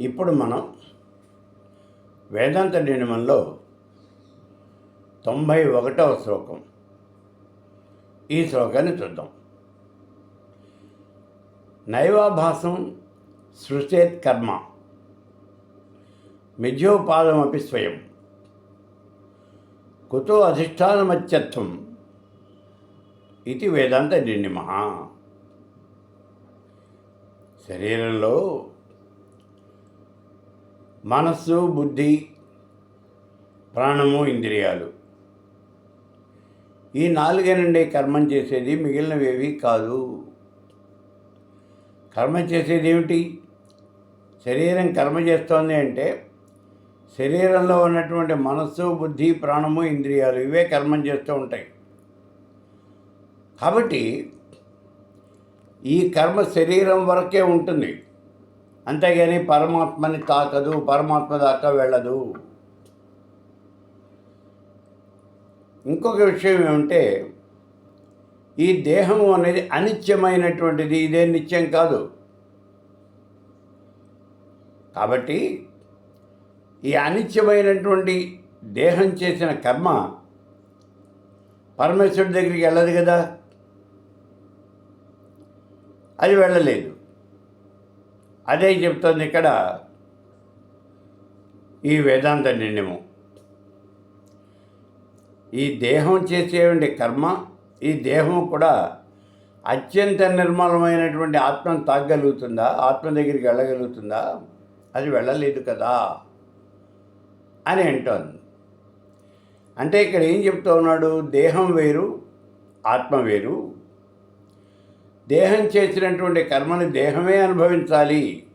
ఇప్పుడు మనం వేదాంత నియమంలో తొంభై ఒకటవ శ్లోకం. ఈ శ్లోకాన్ని చూద్దాం. నైవాభాసం సృష్టేత్ కర్మ. మిథ్యోపాదమపి స్వయం. కుతో అధిష్టానమత్యత్వం ఇది వేదాంత నిర్ణిమ శరీరంలో మనస్సు బుద్ధి ప్రాణము ఇంద్రియాలు. ఈ నాలుగే నుండి కర్మం చేసేది మిగిలినవేవి కాదు. కర్మ చేసేది ఏమిటి శరీరం కర్మ చేస్తోంది అంటే శరీరంలో ఉన్నటువంటి మనస్సు బుద్ధి ప్రాణము ఇంద్రియాలు ఇవే కర్మం చేస్తూ ఉంటాయి. కాబట్టి ఈ కర్మ శరీరం వరకే ఉంటుంది. అంతేగాని పరమాత్మని తాకదు పరమాత్మ దాకా వెళ్ళదు. ఇంకొక విషయం ఏమంటే ఈ దేహము అనేది అనిత్యమైనటువంటిది ఇదే నిత్యం కాదు. కాబట్టి ఈ అనిత్యమైనటువంటి దేహం చేసిన కర్మ పరమేశ్వరుడి దగ్గరికి వెళ్ళదు కదా? అది వెళ్ళలేదు. అదే చెప్తుంది ఇక్కడ ఈ వేదాంత నిర్ణయము. ఈ దేహం చేసేటువంటి కర్మ ఈ దేహం కూడా అత్యంత నిర్మలమైనటువంటి ఆత్మను తాగగలుగుతుందా ఆత్మ దగ్గరికి వెళ్ళగలుగుతుందా? అది వెళ్ళలేదు కదా అని అంటోంది. అంటే ఇక్కడ ఏం చెప్తా ఉన్నాడు? దేహం వేరు ఆత్మ వేరు. దేహం చేసినటువంటి కర్మని దేహమే అనుభవించాలి.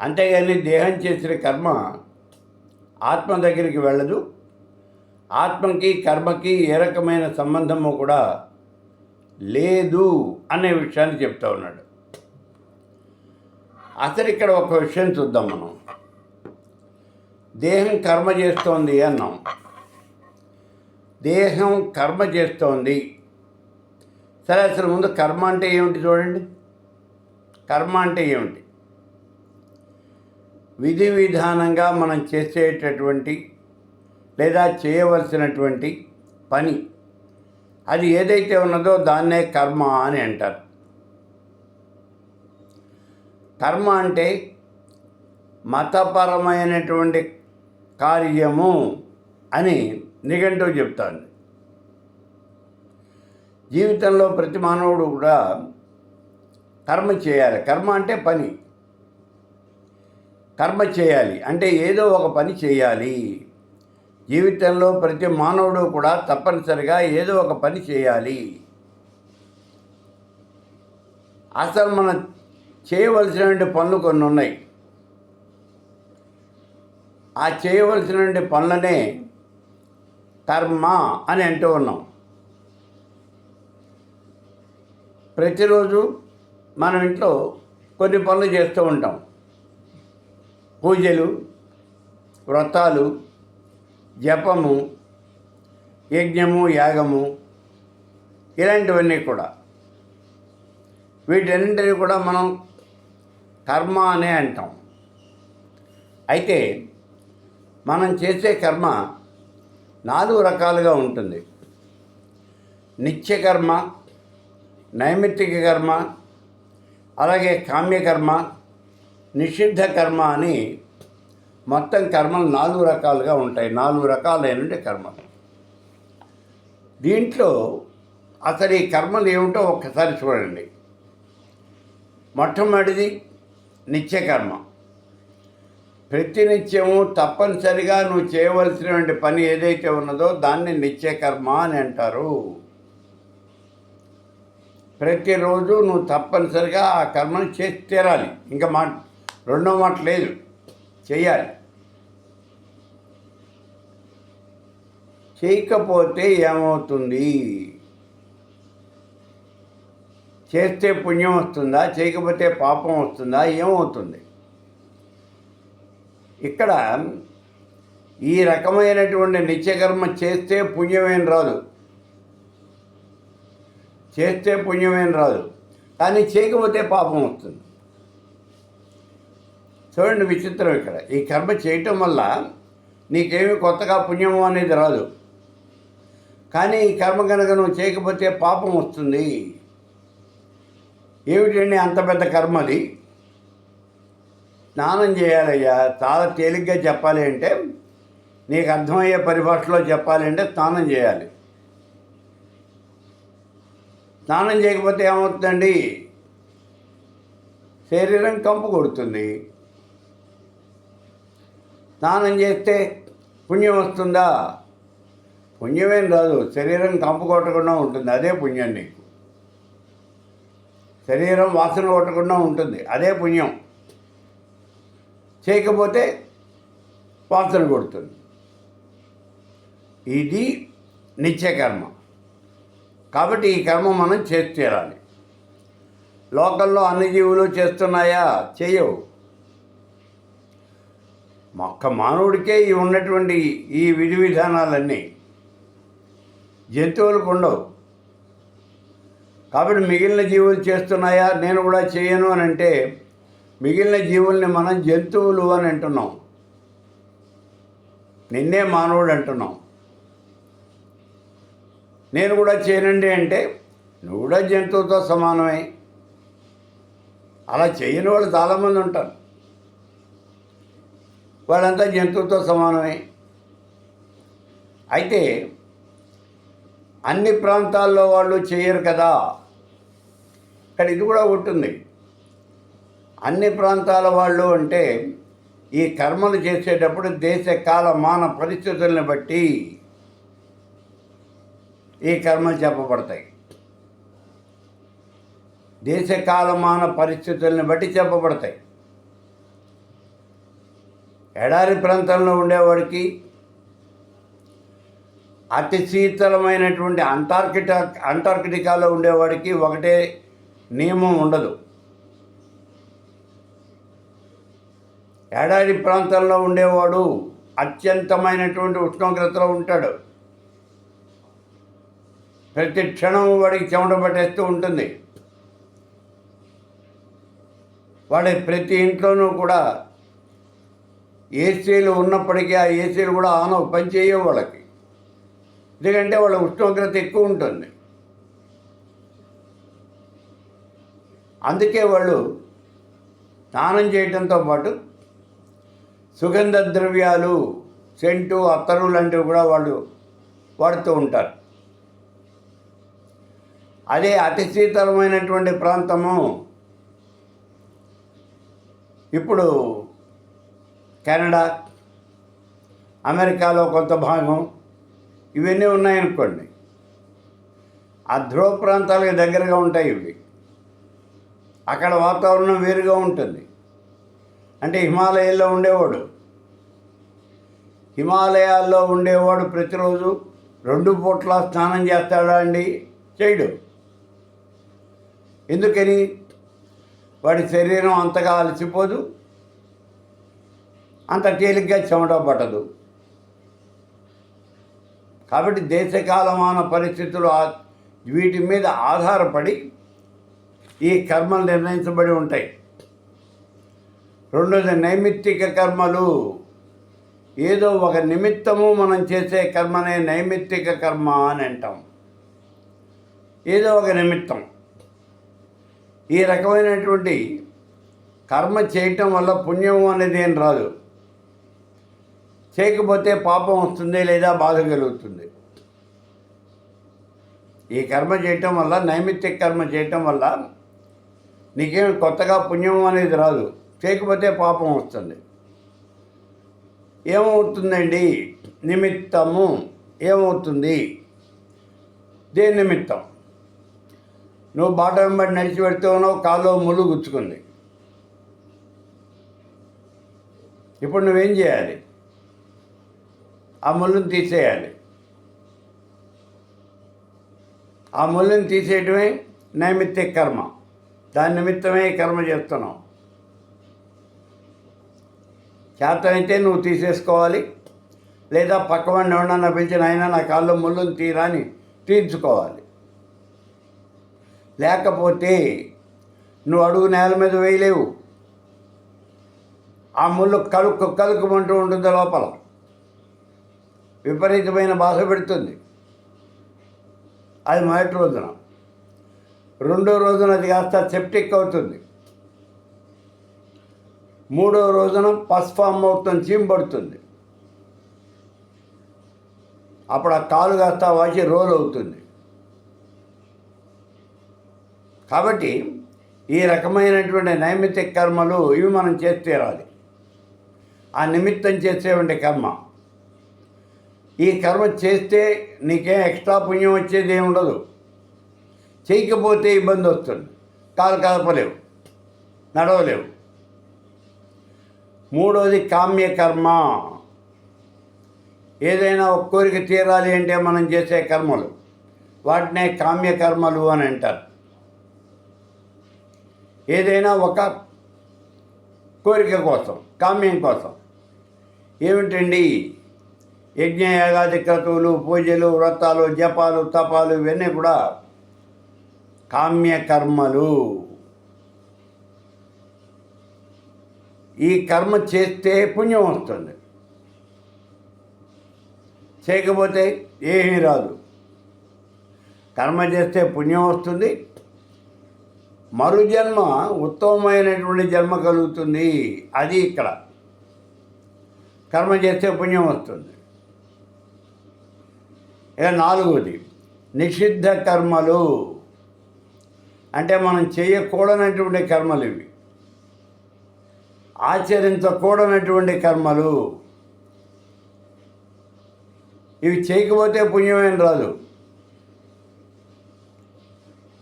అంతేగాని దేహం చేసిన కర్మ ఆత్మ దగ్గరికి వెళ్ళదు. ఆత్మకి కర్మకి ఏ రకమైన సంబంధము కూడా లేదు అనే విషయాన్ని చెప్తా ఉన్నాడు. అసలు ఇక్కడ ఒక విషయం చూద్దాం మనం. దేహం కర్మ చేస్తోంది అన్నాం. దేహం కర్మ చేస్తోంది. సరే అసలు ముందు కర్మ అంటే ఏమిటి చూడండి. కర్మ అంటే ఏమిటి? విధి విధానంగా మనం చేసేటటువంటి లేదా చేయవలసినటువంటి పని. అది ఏదైతే ఉన్నదో దాన్నే కర్మ అని అంటారు. కర్మ అంటే మతపరమైనటువంటి కార్యము అని నిఘంటువు చెప్తాను జీవితంలో ప్రతి మానవుడు కూడా కర్మ చేయాలి. కర్మ అంటే పని. కర్మ చేయాలి. అంటే ఏదో ఒక పని చేయాలి. జీవితంలో ప్రతి మానవుడు కూడా తప్పనిసరిగా ఏదో ఒక పని చేయాలి. అసలు మనం చేయవలసినటువంటి పనులు కొన్ని ఉన్నాయి. ఆ చేయవలసినటువంటి పనులనే కర్మ అని అంటూ ఉన్నాం. ప్రతిరోజు మనం ఇంట్లో కొన్ని పనులు చేస్తూ ఉంటాం. పూజలు వ్రతాలు జపము యజ్ఞము యాగము ఇలాంటివన్నీ కూడా. వీటన్నింటినీ కూడా మనం కర్మ అనే అంటాం. అయితే మనం చేసే కర్మ నాలుగు రకాలుగా ఉంటుంది. నిత్యకర్మ నైమిత్తిక కర్మ అలాగే కామ్యకర్మ నిషిద్ధ కర్మ అని మొత్తం కర్మలు నాలుగు రకాలుగా ఉంటాయి. నాలుగు రకాలైన కర్మలు. దీంట్లో అసలు ఈ కర్మలు ఏమిటో ఒక్కసారి చూడండి. మొట్టమొదటిది నిత్యకర్మ ప్రతినిత్యము తప్పనిసరిగా నువ్వు చేయవలసినటువంటి పని ఏదైతే ఉన్నదో దాన్ని నిత్యకర్మ అని అంటారు. ప్రతిరోజు నువ్వు తప్పనిసరిగా ఆ కర్మను చేసి తీరాలి. ఇంకా మా రెండో మాట లేదు. చేయాలి చేయకపోతే ఏమవుతుంది? చేస్తే పుణ్యం వస్తుందా? చేయకపోతే పాపం వస్తుందా? ఏమవుతుంది? ఇక్కడ ఈ రకమైనటువంటి నిత్యకర్మ చేస్తే పుణ్యమేం రాదు. చేస్తే పుణ్యమేం రాదు. కానీ చేయకపోతే పాపం వస్తుంది. చూడండి విచిత్రం ఇక్కడ. ఈ కర్మ చేయటం వల్ల నీకేమి కొత్తగా పుణ్యము అనేది రాదు. కానీ ఈ కర్మ కనుక నువ్వు చేయకపోతే పాపం వస్తుంది. ఏమిటండి అంత పెద్ద కర్మ అది? స్నానం చేయాలయ్యా చాలా తేలిగ్గా చెప్పాలి అంటే నీకు అర్థమయ్యే పరిభాషలో చెప్పాలి అంటే స్నానం చేయాలి. స్నానం చేయకపోతే ఏమవుతుందండి? శరీరం కంపు కొడుతుంది. స్నానం చేస్తే పుణ్యం వస్తుందా? పుణ్యమేం రాదు శరీరం కంపు కొట్టకుండా ఉంటుంది. అదే పుణ్యం నీకు. శరీరం వాసన కొట్టకుండా ఉంటుంది. అదే పుణ్యం. చేయకపోతే వాసన కొడుతుంది. ఇది నిత్యకర్మ. కాబట్టి ఈ కర్మ మనం చేసి తీరాలి. లోకల్లో అన్ని జీవులు చేస్తున్నాయా? చేయవు. ఒక్క మానవుడికే ఈ ఉన్నటువంటి ఈ విధి విధానాలన్నీ జంతువులకు ఉండవు. కాబట్టి మిగిలిన జీవులు చేస్తున్నాయా? నేను కూడా చేయను అని అంటే మిగిలిన జీవుల్ని మనం జంతువులు అని అంటున్నాం. నిన్నే మానవుడు అంటున్నాం. నేను కూడా చేయనండి అంటే నువ్వు కూడా జంతువుతో సమానమే. అలా చేయని వాళ్ళు చాలామంది ఉంటారు. వాళ్ళంతా జంతువుతో సమానమే. అయితే అన్ని ప్రాంతాల్లో వాళ్ళు చేయరు కదా. ఇక్కడ ఇది కూడా ఉంటుంది అన్ని ప్రాంతాల వాళ్ళు అంటే ఈ కర్మలు చేసేటప్పుడు దేశ కాల మాన పరిస్థితుల్ని బట్టి ఈ కర్మలు చెప్పబడతాయి. దేశ కాలమాన పరిస్థితుల్ని బట్టి చెప్పబడతాయి. ఎడారి ప్రాంతంలో ఉండేవాడికి అతి శీతలమైనటువంటి అంటార్కిటా అంటార్కిటికాలో ఉండేవాడికి ఒకటే నియమం ఉండదు. ఎడారి ప్రాంతంలో ఉండేవాడు అత్యంతమైనటువంటి ఉష్ణోగ్రతలో ఉంటాడు. ప్రతి క్షణం వాడికి చెమట పట్టేస్తూ ఉంటుంది. వాడి ప్రతి ఇంట్లోనూ కూడా ఏసీలు ఉన్నప్పటికీ ఆ ఏసీలు కూడా ఆన్ పనిచేయవు వాళ్ళకి. ఎందుకంటే వాళ్ళ ఉష్ణోగ్రత ఎక్కువ ఉంటుంది. అందుకే వాళ్ళు స్నానం చేయడంతో పాటు సుగంధ ద్రవ్యాలు సెంటు అత్తరు లాంటివి కూడా వాళ్ళు వాడుతూ ఉంటారు. అదే అతి శీతలమైనటువంటి ప్రాంతము. ఇప్పుడు కెనడా అమెరికాలో కొంత భాగం ఇవన్నీ ఉన్నాయనుకోండి. ఆ ధ్రువ ప్రాంతాలకు దగ్గరగా ఉంటాయి ఇవి. అక్కడ వాతావరణం వేరుగా ఉంటుంది. అంటే హిమాలయాల్లో ఉండేవాడు. హిమాలయాల్లో ఉండేవాడు ప్రతిరోజు రెండు పూట్ల స్నానం చేస్తాడా అండి? చేయడు. ఎందుకని వాడి శరీరం అంతగా అలసిపోదు? అంత తేలిగ్గా చెమట పట్టదు. కాబట్టి దేశకాలమాన పరిస్థితులు వీటి మీద ఆధారపడి ఈ కర్మలు నిర్ణయించబడి ఉంటాయి. రెండోది నైమిత్తిక కర్మలు. ఏదో ఒక నిమిత్తము మనం చేసే కర్మనే నైమిత్తిక కర్మ అని అంటాం. ఏదో ఒక నిమిత్తం. ఈ రకమైనటువంటి కర్మ చేయటం వల్ల పుణ్యం అనేది ఏం రాదు. చేయకపోతే పాపం వస్తుంది లేదా బాధ కలుగుతుంది. ఈ కర్మ చేయటం వల్ల నైమిత్తిక కర్మ చేయటం వల్ల నీకేం కొత్తగా పుణ్యం అనేది రాదు. చేయకపోతే పాపం వస్తుంది. ఏమవుతుందండి? నిమిత్తము ఏమవుతుంది? దేని నిమిత్తం? నువ్వు బాట వెంబడి నడిచి పెడుతూ ఉన్నావు కాల్లో ముళ్ళు గుచ్చుకుంది. ఇప్పుడు నువ్వేం చేయాలి? ఆ ముళ్ళుని తీసేయాలి. ఆ ముళ్ళుని తీసేయటమే నైమిత్తిక కర్మ. దాని నిమిత్తమే కర్మ చేస్తున్నావు. చేతనైతే నువ్వు తీసేసుకోవాలి. లేదా పక్కవాడిని ఎవరన్నా పిలిచిన అయినా నా కాళ్ళు ముళ్ళుని తీరా అని తీర్చుకోవాలి. లేకపోతే నువ్వు అడుగు నేల మీద వేయలేవు. ఆ ముళ్ళు కలుక్కు కలుక్కుమంటూ ఉంటుంది లోపల. విపరీతమైన బాధ పెడుతుంది. అది మొదటి రోజున. రెండో రోజున అది కాస్త సెప్టిక్ అవుతుంది. మూడో రోజున పస్ఫామ్ అవుతుంది చీంపడుతుంది అప్పుడు ఆ కాలు కాస్త వాచి రోల్ అవుతుంది. కాబట్టి ఈ రకమైనటువంటి నైమిత్తిక కర్మలు ఇవి మనం చేసి తీరాలి. ఆ నిమిత్తం చేసేటువంటి కర్మ. ఈ కర్మ చేస్తే నీకేం ఎక్స్ట్రా పుణ్యం వచ్చేది ఏమి ఉండదు. చేయకపోతే ఇబ్బంది వస్తుంది. కాలు కదపలేవు నడవలేవు. మూడోది కామ్య కర్మ. ఏదైనా ఒక కోరిక తీరాలి అంటే మనం చేసే కర్మలు. వాటినే కామ్య కర్మలు అని అంటారు. ఏదైనా ఒక కోరిక కోసం కామ్యం కోసం. ఏమిటండి? యజ్ఞయాగాది క్రతువులు పూజలు వ్రతాలు జపాలు తపాలు ఇవన్నీ కూడా కామ్య కర్మలు. ఈ కర్మ చేస్తే పుణ్యం వస్తుంది. చేయకపోతే ఏమీ రాదు. కర్మ చేస్తే పుణ్యం వస్తుంది. మరు జన్మ ఉత్తమమైనటువంటి జన్మ కలుగుతుంది. అది ఇక్కడ. కర్మ చేస్తే పుణ్యం వస్తుంది. ఇక నాలుగోది నిషిద్ధ కర్మలు. అంటే మనం చేయకూడనటువంటి కర్మలు ఇవి. ఆచరించకూడనటువంటి కర్మలు. ఇవి చేయకపోతే పుణ్యమేం రాదు.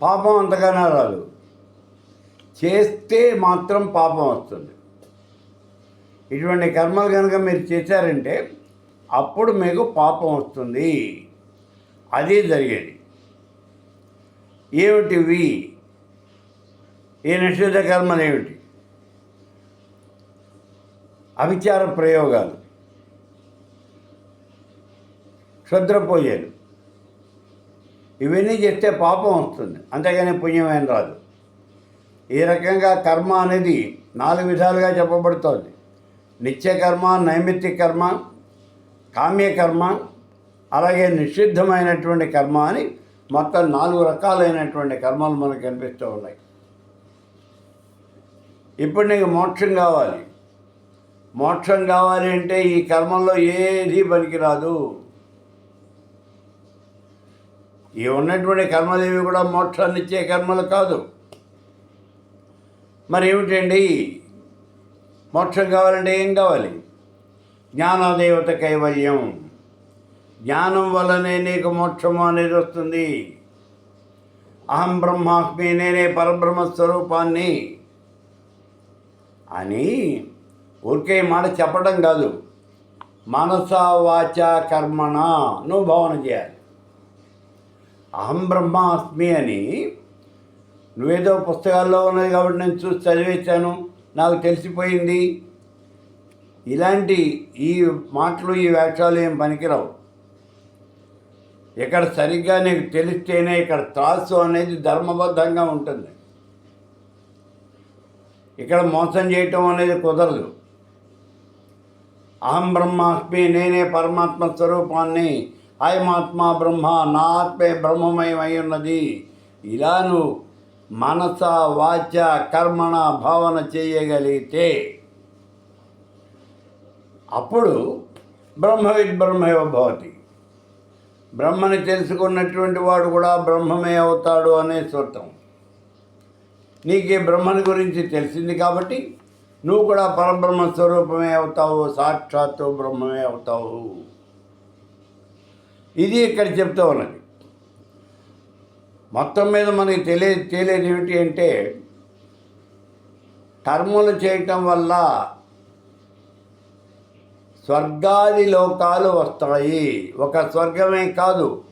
పాపం అంతగానే రాదు. చేస్తే మాత్రం పాపం వస్తుంది. ఇటువంటి కర్మలు కనుక మీరు చేశారంటే అప్పుడు మీకు పాపం వస్తుంది. అది జరిగేది. ఏమిటివి ఈ నిషిద్ధ కర్మలు ఏమిటి? అవిచార ప్రయోగాలు. క్షుద్ర పూజలు ఇవన్నీ చేస్తే పాపం వస్తుంది. అంతేగాని పుణ్యమైన రాదు. ఈ రకంగా కర్మ అనేది నాలుగు విధాలుగా చెప్పబడుతోంది. నిత్య కర్మ నైమిత్తిక కర్మ కామ్యకర్మ అలాగే నిషిద్ధమైనటువంటి కర్మ అని మొత్తం నాలుగు రకాలైనటువంటి కర్మలు మనకు కనిపిస్తూ ఉన్నాయి. ఇప్పుడు నీకు మోక్షం కావాలి. మోక్షం కావాలి అంటే ఈ కర్మల్లో ఏది పనికిరాదు. ఈ ఉన్నటువంటి కర్మలేవి కూడా మోక్షాన్నిచ్చే కర్మలు కాదు. మరి ఏమిటండి మోక్షం కావాలంటే ఏం కావాలి? జ్ఞానదేవత కైవల్యం జ్ఞానం వల్లనే నీకు మోక్షము అనేది వస్తుంది. అహం బ్రహ్మాస్మి నేనే పరబ్రహ్మ స్వరూపాన్ని అని ఊరికే మాట చెప్పడం కాదు. మనస వాచ కర్మణ నువ్వు భావన చేయాలి. అహం బ్రహ్మాస్మి అని నువ్వేదో పుస్తకాల్లో ఉన్నది కాబట్టి నేను చూసి చదివేశాను. నాకు తెలిసిపోయింది. ఇలాంటి ఈ మాటలు ఈ వ్యాఖ్యలు ఏం పనికిరావు. ఇక్కడ సరిగ్గా నీకు తెలిస్తేనే ఇక్కడ త్రాసు అనేది ధర్మబద్ధంగా ఉంటుంది. ఇక్కడ మోసం చేయటం అనేది కుదరదు. అహం బ్రహ్మాస్మి నేనే పరమాత్మ స్వరూపాన్ని అయమాత్మ బ్రహ్మ నా ఆత్మే బ్రహ్మమయం అయి ఉన్నది. ఇలా నువ్వు మనస వాచ కర్మణ భావన చేయగలిగితే అప్పుడు బ్రహ్మవిద్ బ్రహ్మయో భవతి. బ్రహ్మని తెలుసుకున్నటువంటి వాడు కూడా బ్రహ్మమే అవుతాడు అనే సూత్రం. నీకు ఈ బ్రహ్మని గురించి తెలిసింది కాబట్టి నువ్వు కూడా పరబ్రహ్మ స్వరూపమే అవుతావు సాక్షాత్తు బ్రహ్మమే అవుతావు. ఇది ఇక్కడ చెప్తూ ఉన్నది. మొత్తం మీద మనకి తెలియ తెలియదు ఏమిటి అంటే కర్మలు చేయటం వల్ల స్వర్గాది లోకాలు వస్తాయి. ఒక స్వర్గమే కాదు.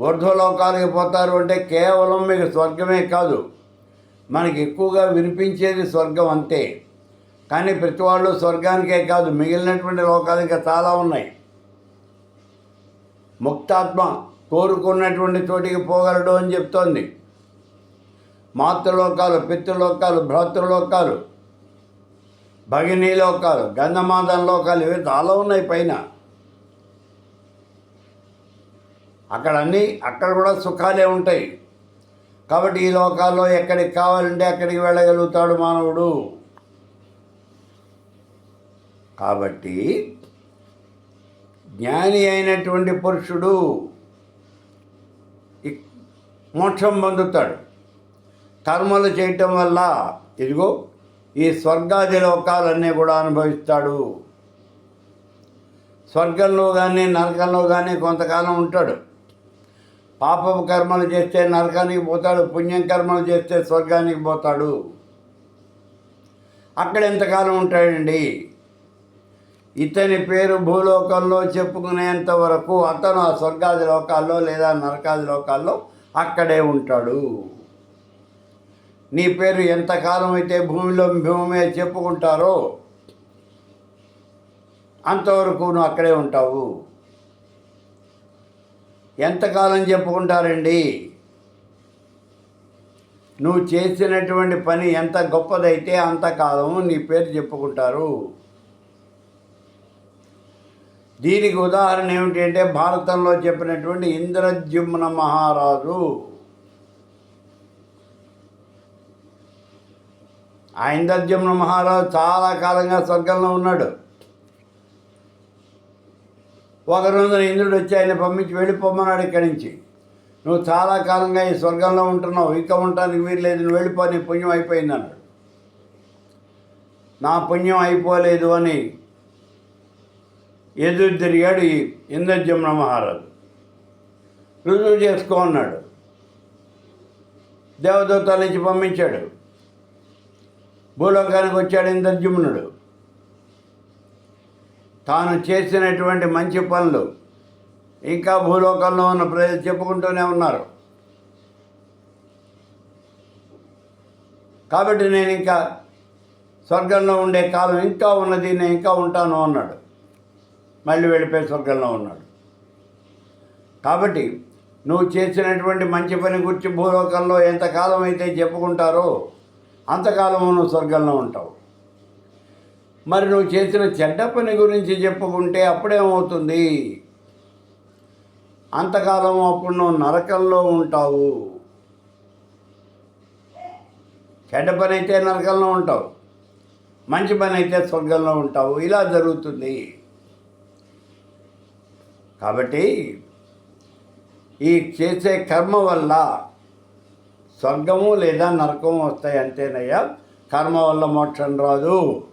ఊర్ధ్వలోకాలకి పోతారు అంటే కేవలం మీకు స్వర్గమే కాదు. మనకి ఎక్కువగా వినిపించేది స్వర్గం అంతే. కానీ ప్రతి వాళ్ళు స్వర్గానికే కాదు. మిగిలినటువంటి లోకాలు ఇంకా చాలా ఉన్నాయి. ముక్తాత్మ కోరుకున్నటువంటి చోటికి పోగలడు అని చెప్తోంది. మాతృలోకాలు పితృలోకాలు భ్రాతృలోకాలు భగినీ లోకాలు గంధమాదన లోకాలు ఇవి చాలా ఉన్నాయి పైన. అక్కడ అన్నీ అక్కడ కూడా సుఖాలే ఉంటాయి. కాబట్టి ఈ లోకాల్లో ఎక్కడికి కావాలంటే అక్కడికి వెళ్ళగలుగుతాడు మానవుడు. కాబట్టి జ్ఞాని అయినటువంటి పురుషుడు మోక్షం పొందుతాడు. కర్మలు చేయటం వల్ల ఇదిగో ఈ స్వర్గాది లోకాలన్నీ కూడా అనుభవిస్తాడు. స్వర్గంలో కానీ నరకంలో కానీ కొంతకాలం ఉంటాడు. పాపం కర్మలు చేస్తే నరకానికి పోతాడు పుణ్యం కర్మలు చేస్తే స్వర్గానికి పోతాడు. అక్కడ ఎంతకాలం ఉంటాడండి? ఇతని పేరు భూలోకంలో చెప్పుకునేంత వరకు అతను ఆ స్వర్గాది లోకాల్లో లేదా నరకాది లోకాల్లో అక్కడే ఉంటాడు. నీ పేరు ఎంతకాలం అయితే భూమిలో భూమి చెప్పుకుంటారో అంతవరకు నువ్వు అక్కడే ఉంటావు. ఎంతకాలం చెప్పుకుంటారండి? నువ్వు చేసినటువంటి పని ఎంత గొప్పదైతే అంతకాలం నీ పేరు చెప్పుకుంటారు. దీనికి ఉదాహరణ ఏమిటి అంటే భారతంలో చెప్పినటువంటి ఇంద్రజుమ్న మహారాజు. ఆ ఇంద్రజుమ్న మహారాజు చాలా కాలంగా స్వర్గంలో ఉన్నాడు. ఒక రోజున ఇంద్రుడు వచ్చి ఆయన పంపించి వెళ్ళిపోమన్నాడు ఇక్కడి నుంచి. నువ్వు చాలా కాలంగా ఈ స్వర్గంలో ఉంటున్నావు ఇంకా ఉండటానికి వీలు లేదు నువ్వు వెళ్ళిపో నీ పుణ్యం అయిపోయింది అన్నాడు. నా పుణ్యం అయిపోలేదు అని ఎదురు తిరిగాడు ఈ ఇంద్రజమున మహారాజు. రుజువు చేసుకో అన్నాడు. దేవదూతల నుంచి పంపించాడు. భూలోకానికి వచ్చాడు ఇంద్రజమునుడు. తాను చేసినటువంటి మంచి పనులు ఇంకా భూలోకంలో ఉన్న ప్రజలు చెప్పుకుంటూనే ఉన్నారు. కాబట్టి నేను ఇంకా స్వర్గంలో ఉండే కాలం ఇంకా ఉన్నది నేను ఇంకా ఉంటాను అన్నాడు. మళ్ళీ వెళ్ళిపోయి స్వర్గంలో ఉన్నాడు. కాబట్టి నువ్వు చేసినటువంటి మంచి పని గురించి భూలోకంలో ఎంతకాలం అయితే చెప్పుకుంటారో అంతకాలం నువ్వు స్వర్గంలో ఉంటావు. మరి నువ్వు చేసిన చెడ్డ పని గురించి చెప్పుకుంటే అప్పుడేమవుతుంది? అంతకాలం అప్పుడు నువ్వు నరకంలో ఉంటావు. చెడ్డ పని అయితే నరకంలో ఉంటావు. మంచి పని అయితే స్వర్గంలో ఉంటావు. ఇలా జరుగుతుంది. కాబట్టి ఈ చేసే కర్మ వల్ల స్వర్గము లేదా నరకము వస్తాయి అంతేనయ్యా. కర్మ వల్ల మోక్షం రాదు.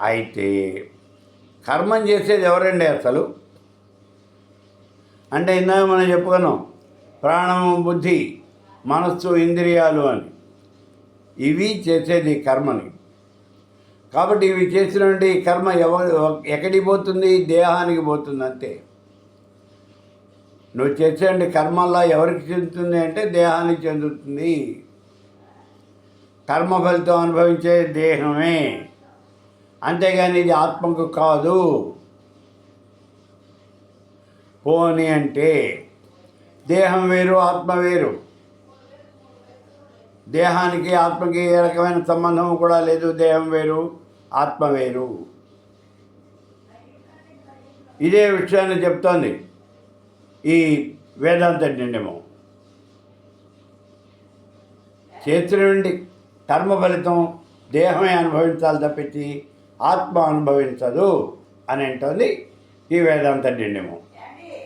అయితే కర్మం చేసేది ఎవరండి అసలు? అంటే ఇందాక మనం చెప్పుకున్నాం ప్రాణము బుద్ధి మనస్సు ఇంద్రియాలు అని. ఇవి చేసేది కర్మని. కాబట్టి ఇవి చేసినటువంటి కర్మ ఎవరు ఎక్కడికి పోతుంది? దేహానికి పోతుంది అంతే. నువ్వు చేసేటువంటి కర్మల్లా ఎవరికి చెందుతుంది అంటే దేహానికి చెందుతుంది. కర్మ ఫలితం అనుభవించే దేహమే. అంతేగాని ఇది ఆత్మకు కాదు. పోని అంటే దేహం వేరు ఆత్మ వేరు. దేహానికి ఆత్మకి ఏ రకమైన సంబంధం కూడా లేదు. దేహం వేరు ఆత్మ వేరు. ఇదే విషయాన్ని చెప్తోంది ఈ వేదాంత నిర్ణయము చేతిలోండి కర్మ ఫలితం దేహమే అనుభవించాలి తప్పించి ఆత్మ అనుభవించదు అని అంటుంది ఈ వేదాంత నిర్ణయము